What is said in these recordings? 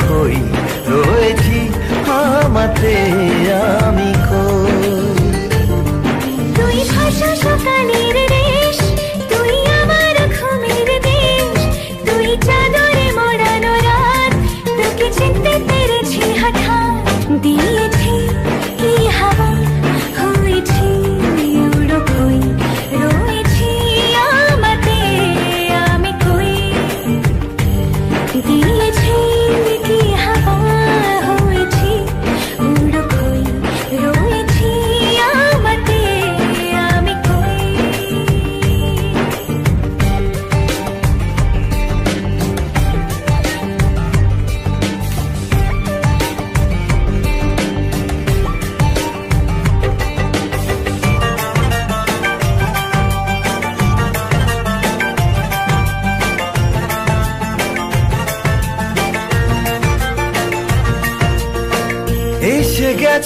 খই রয়েছি আমাতে আমি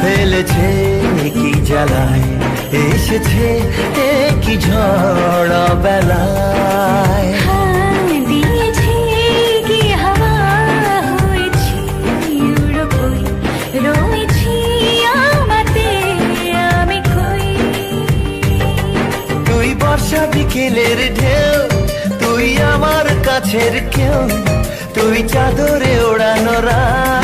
ফেলেছে কি জ্বালায় এসেছে কি ঝড় বেলায়। বর্ষা বিকেলের ঢেউ তুই আমার কাছের কেউ তুই চাদরে ওড়ানো রাত।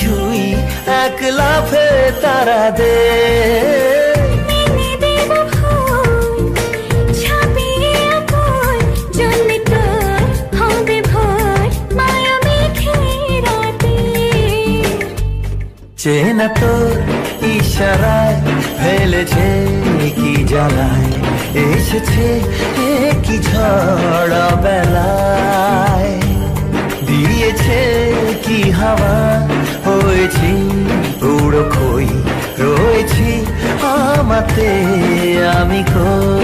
ছুই এক লাফে তারা দে। চেনা তোর ইশারায় ফেলেছে কি জ্বালায় এসেছে কি ঝড় বেলায়। দিয়েছে কি হাওয়া খই রয়েছি। আমাতে আমি কই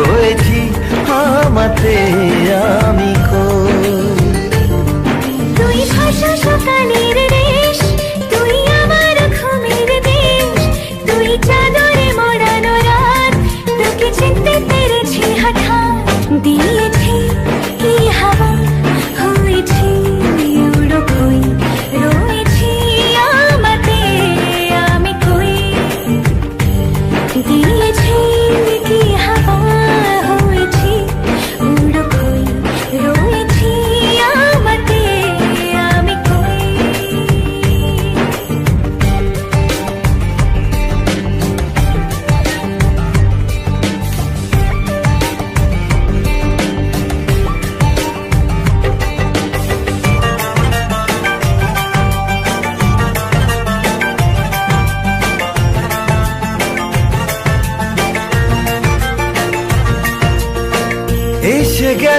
রয়েছি। আমাতে আমি